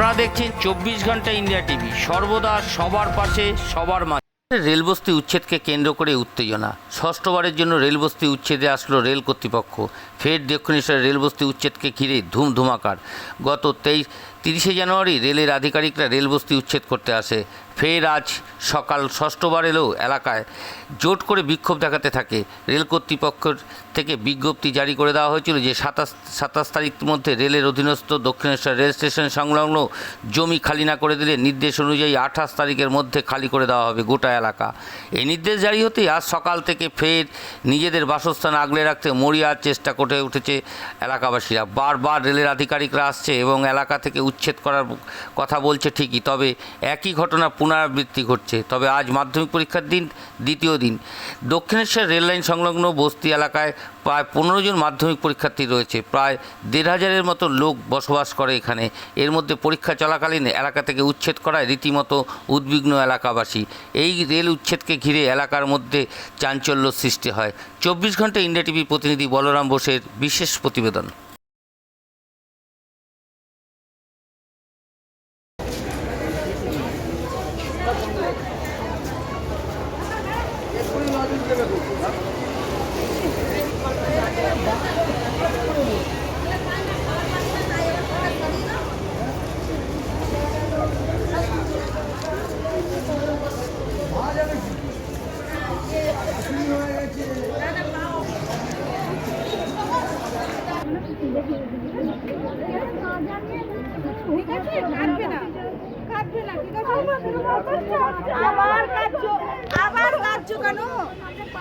আপনারা দেখছেন চব্বিশ ঘণ্টা ইন্ডিয়া টিভি। সর্বদা সবার পাশে, সবার মাঝে। রেলবস্তি উচ্ছেদকে কেন্দ্র করে উত্তেজনা। ষষ্ঠবারের জন্য রেলবস্তি উচ্ছেদে আসলো রেল কর্তৃপক্ষ। ফের দক্ষিণেশ্বরের রেলবস্তি উচ্ছেদকে ঘিরে ধুমধুমাকার। গত তেইশ তিরিশে জানুয়ারি রেলের আধিকারিকরা রেলবস্তি উচ্ছেদ করতে আসে। ফের আজ সকাল ষষ্ঠবার এলেও এলাকায়। জোট করে বিক্ষোভ দেখাতে থাকে। রেল কর্তৃপক্ষের থেকে বিজ্ঞপ্তি জারি করে দেওয়া হয়েছিল যে সাতাশ সাতাশ তারিখের মধ্যে রেলের অধীনস্থ দক্ষিণেশ্বর রেল স্টেশন সংলগ্ন জমি খালি না করে দিলে নির্দেশ অনুযায়ী আঠাশ তারিখের মধ্যে খালি করে দেওয়া হবে গোটা এলাকা। এই নির্দেশ জারি হতেই আজ সকাল থেকে ফের নিজেদের বাসস্থান আগলে রাখতে মরিয়ার চেষ্টা করে উঠেছে এলাকাবাসীরা। বারবার রেলের আধিকারিকরা আসছে এবং এলাকা থেকে উচ্ছেদ করার কথা বলছে ঠিকই, তবে একই ঘটনা পুনরাবৃত্তি ঘটছে, তবে আজ মাধ্যমিক পরীক্ষার দিন, দ্বিতীয় দিন। দক্ষিণেশ্বর রেললাইন সংলগ্ন বস্তি এলাকায় প্রায় পনেরো জন মাধ্যমিক পরীক্ষার্থী রয়েছে, প্রায় দেড় হাজারের মতো লোক বসবাস করে এখানে। এর মধ্যে পরীক্ষা চলাকালীন এলাকা থেকে উচ্ছেদ করায় রীতিমতো উদ্বিগ্ন এলাকাবাসী। এই রেল উচ্ছেদকে ঘিরে এলাকার মধ্যে চাঞ্চল্য সৃষ্টি হয়। চব্বিশ ঘণ্টা ইন্ডিয়া টিভি প্রতিনিধি বলরাম বোসের বিশেষ প্রতিবেদন। ঠিক আছে কাটবে না। কাটবে না ঠিক আছে আবার কাটছো আবার কাটছো কেন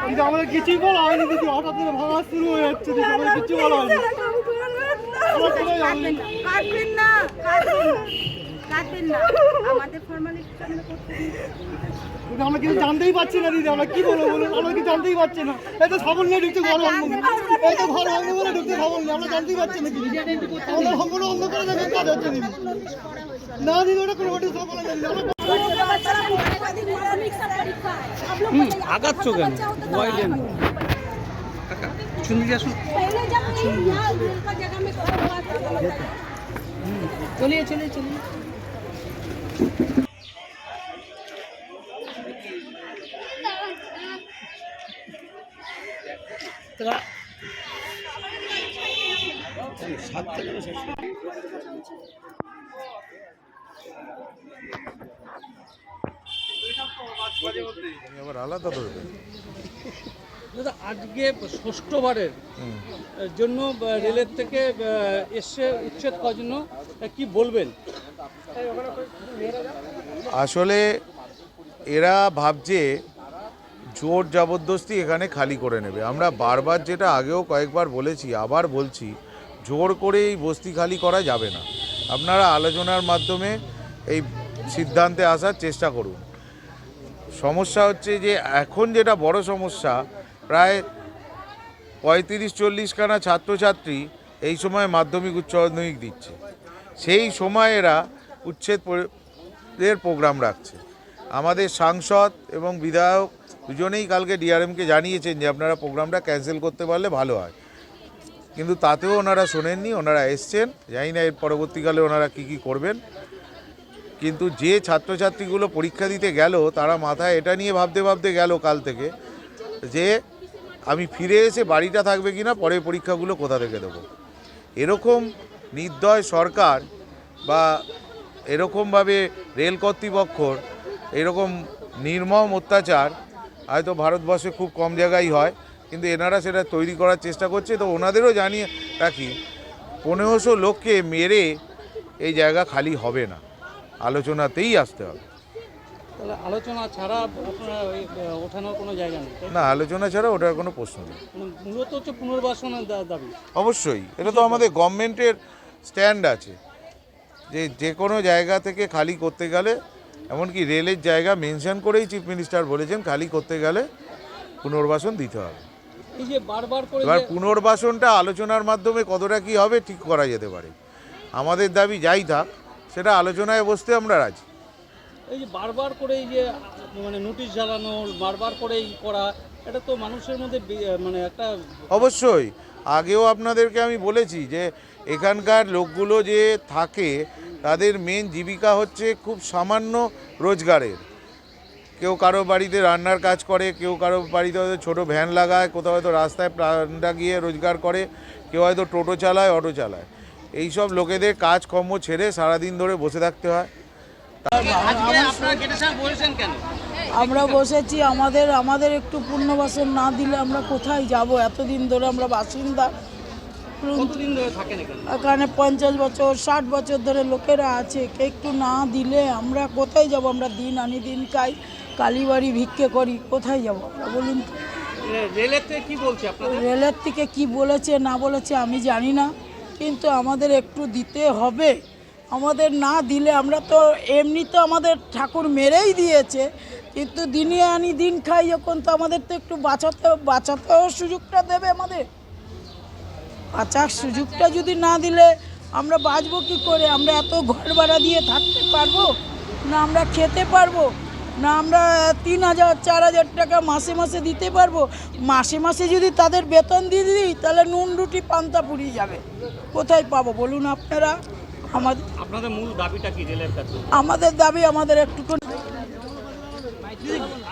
কিন্তু আমাদের কিছুই বলা হয়নি দিদি হঠাৎ করে ভাঙা শুরু হয়ে যাচ্ছে দিদি আমাদের কিছু বলা হয়নি কাটবেন না কাটবেন না কাটবেন না। আমাদের ফর্মালিটি আমরা করতে আমরা কিছু জানতেই পারছি না দিদি আমরা কি বলব বলুন? আমরা কি জানতেই পারছি না? এই তো খবর নিয়ে ঢুকতে ঘর ভাঙবো। এই তো ঘর ভাঙবো বলে ঢুকতে খবর নেই আমরা জানতেই পারছি না দিদি। আমাদের সম্পূর্ণ অন্ধ করে দেখে কাজ হচ্ছে দিদি? না দিদি ওটা কোনো খবর নেই আগাচ্ছ কেন পিছন দিকে আসুন। চলিয়ে চলিয়ে চলিয়ে। আবার আলাদা ধরবে দাদা আজকে ষষ্ঠবারের জন্য রেলের থেকে এসে উচ্ছেদ করার জন্য কি বলবেন? আসলে এরা ভাবছে জোর জবরদস্তি এখানে খালি করে নেবে। আমরা বারবার যেটা আগেও কয়েকবার বলেছি, আবার বলছি, জোর করে এই বস্তি খালি করা যাবে না। আপনারা আলোচনার মাধ্যমে এই সিদ্ধান্তে আসার চেষ্টা করুন। সমস্যা হচ্ছে যে এখন যেটা বড় সমস্যা, প্রায় পঁয়ত্রিশ চল্লিশখানা ছাত্রছাত্রী এই সময় মাধ্যমিক উচ্চ মাধ্যমিক দিচ্ছে। সেই সময় এরা উচ্ছেদ এর প্রোগ্রাম রাখছে। আমাদের সাংসদ এবং বিধায়ক দুজনেই কালকে ডিআরএমকে জানিয়েছেন যে আপনারা প্রোগ্রামটা ক্যান্সেল করতে পারলে ভালো হয়। কিন্তু তাতেও ওনারা শোনেননি, ওনারা এসছেন। জানি না এর পরবর্তীকালে ওনারা কী কী করবেন। কিন্তু যে ছাত্রছাত্রীগুলো পরীক্ষা দিতে গেল, তারা মাথায় এটা নিয়ে ভাবতে ভাবতে গেল কাল থেকে যে আমি ফিরে এসে বাড়িটা থাকবে কি না পরে পরীক্ষাগুলো কোথা থেকে দেবো? এরকম নির্দয় সরকার বা এরকমভাবে রেল কর্তৃপক্ষর এরকম নির্মম অত্যাচার হয়তো ভারতবর্ষে খুব কম জায়গায় হয় কিন্তু এনারা সেটা তৈরি করার চেষ্টা করছে। তো ওনাদেরও জানিয়ে রাখি পনেরোশো লোককে মেরে এই জায়গা খালি হবে না। আলোচনাতেই আসতে হবে। তাহলে আলোচনা ছাড়া ওঠানোর কোনো জায়গা নেই না আলোচনা ছাড়া ওটার কোনো প্রশ্ন নেই। মানে মূলত হচ্ছে পুনর্বাসনের দাবি। অবশ্যই এটা তো আমাদের গভর্নমেন্টের স্ট্যান্ড আছে। যে যে কোনো জায়গা থেকে খালি করতে গেলে এমনকি রেলের জায়গা মেনশন করেই চিফ মিনিস্টার বলেছেন খালি করতে গেলে পুনর্বাসন দিতে হবে। এই যে বারবার এবার পুনর্বাসনটা আলোচনার মাধ্যমে কতটা কি হবে ঠিক করা যেতে পারে। আমাদের দাবি যাই থাক সেটা আলোচনায় বসতে আমরা রাজি। এই যে বারবার করে এই যে মানে নোটিশ জ্বালানো বারবার করে এই করা এটা তো মানুষের মধ্যে মানে একটা অবশ্যই। আগেও আপনাদেরকে আমি বলেছি যে এখানকার লোকগুলো যে থাকে তাদের মেন জীবিকা হচ্ছে খুব সামান্য রোজগারের। কেউ কারও বাড়িতে রান্নার কাজ করে কেউ কারও বাড়িতে হয়তো ছোটো ভ্যান লাগায় কোথাও হয়তো রাস্তায় প্রাণটা গিয়ে রোজগার করে কেউ হয়তো টোটো চালায় অটো চালায়। এইসব লোকেদের কাজকর্ম ছেড়ে সারাদিন ধরে বসে থাকতে হয়। আমরা বসেছি আমাদের আমাদের একটু পুনর্বাসন না দিলে আমরা কোথায় যাব? এতদিন ধরে আমরা বাসিন্দা। কতদিন ধরে থাকেন এখানে? এখানে পঞ্চাশ বছর ষাট বছর ধরে লোকেরা আছে। কে একটু না দিলে আমরা কোথায় যাব? আমরা দিন আনি দিন খাই কালীবাড়ি ভিক্ষে করি কোথায় যাব আমরা বলুন তো? রেলের থেকে কি বলছে আপনাদের? রেলের থেকে কি বলেছে না বলেছে আমি জানি না। কিন্তু আমাদের একটু দিতে হবে। আমাদের না দিলে আমরা তো এমনি তো আমাদের ঠাকুর মেরেই দিয়েছে। কিন্তু দিনে আনি দিন খাই যখন তো আমাদের তো একটু বাঁচাতে বাঁচাতেও সুযোগটা দেবে আমাদের। বাঁচার সুযোগটা যদি না দিলে আমরা বাঁচবো কী করে? আমরা এত ঘর ভাড়া দিয়ে থাকতে পারব? না আমরা খেতে পারব? না আমরা তিন হাজার চার হাজার টাকা মাসে মাসে দিতে পারব? মাসে মাসে যদি তাদের বেতন দিয়ে দিই তাহলে নুন রুটি পান্তা পুড়িয়ে যাবে। কোথায় পাবো বলুন আপনারা? আমাদের আপনাদের মূল দাবিটা কি রেলের কাছে? আমাদের দাবি আমাদের একটু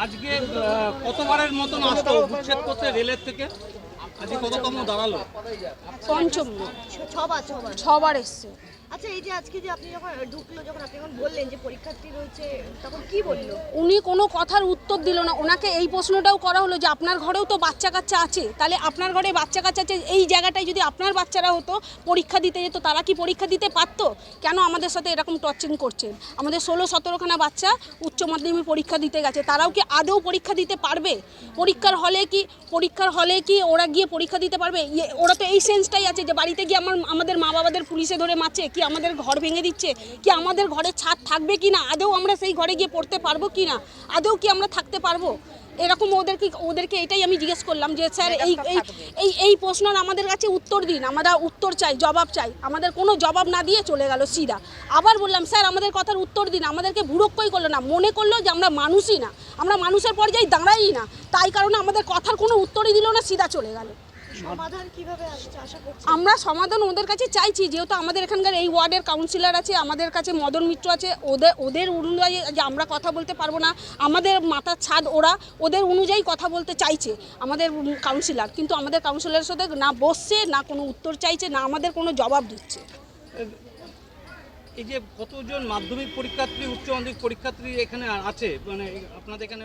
আজকে কতবারের মতন আসতো উচ্ছেদ করতে রেলের থেকে? পঞ্চম ছবার ছবার। ছবার এসছে। আচ্ছা এই যে আজকে যে আপনি যখন ঢুকলো যখন আপনি যখন বললেন যে পরীক্ষার্থী রয়েছে তখন কি বলল? উনি কোনো কথার উত্তর দিল না। ওনাকে এই প্রশ্নটাও করা হলো যে আপনার ঘরেও তো বাচ্চা কাচ্চা আছে। তাহলে আপনার ঘরে বাচ্চা কাচ্চা আছে এই জায়গাটায় যদি আপনার বাচ্চারা হতো পরীক্ষা দিতে যেত তারা কি পরীক্ষা দিতে পারতো? কেন আমাদের সাথে এরকম টর্চিং করছেন? আমাদের ষোলো সতেরোখানা বাচ্চা উচ্চ মাধ্যমিক পরীক্ষা দিতে গেছে। তারাও কি আদৌ পরীক্ষা দিতে পারবে? পরীক্ষার হলে কি পরীক্ষার হলে কি ওরা গিয়ে পরীক্ষা দিতে পারবে? ইয়ে, ওরা তো এই সেন্সটাই আছে যে বাড়িতে গিয়ে আমার আমাদের মা বাবাদের পুলিশে ধরে মারছে কি আমাদের ঘর ভেঙে দিচ্ছে? কি আমাদের ঘরে ছাদ থাকবে কি না আদৌ আমরা সেই ঘরে গিয়ে পড়তে পারব কি না আদৌ কি আমরা থাকতে পারব? এরকম ওদেরকে ওদেরকে এটাই আমি জিজ্ঞেস করলাম যে স্যার এই এই এই এই প্রশ্নের আমাদের কাছে উত্তর দিন। আমরা উত্তর চাই জবাব চাই। আমাদের কোনো জবাব না দিয়ে চলে গেল সিধা। আবার বললাম স্যার আমাদের কথার উত্তর দিন। আমাদেরকে ভুরক্ষই করল না? মনে করল যে আমরা মানুষই না। আমরা মানুষের পর্যায়ে দাঁড়াই না। তাই কারণে আমাদের কথার কোনো উত্তরই দিল না সিধা চলে গেল। সমাধান কীভাবে আসছে? আশা করছি। আমরা সমাধান ওদের কাছে চাইছি যেহেতু আমাদের এখানকার এই ওয়ার্ডের কাউন্সিলর আছে আমাদের কাছে মদন মিত্র আছে ওদের ওদের অনুযায়ী যে আমরা কথা বলতে পারব না আমাদের মাথার ছাদ ওরা ওদের অনুযায়ী কথা বলতে চাইছে আমাদের কাউন্সিলর কিন্তু আমাদের কাউন্সিলরের সাথে না বসছে না কোনো উত্তর চাইছে না আমাদের কোনো জবাব দিচ্ছে। এই যে কতজন মাধ্যমিক পরীক্ষার্থী উচ্চ মাধ্যমিক পরীক্ষার্থী এখানে আছে? মানে আপনাদের এখানে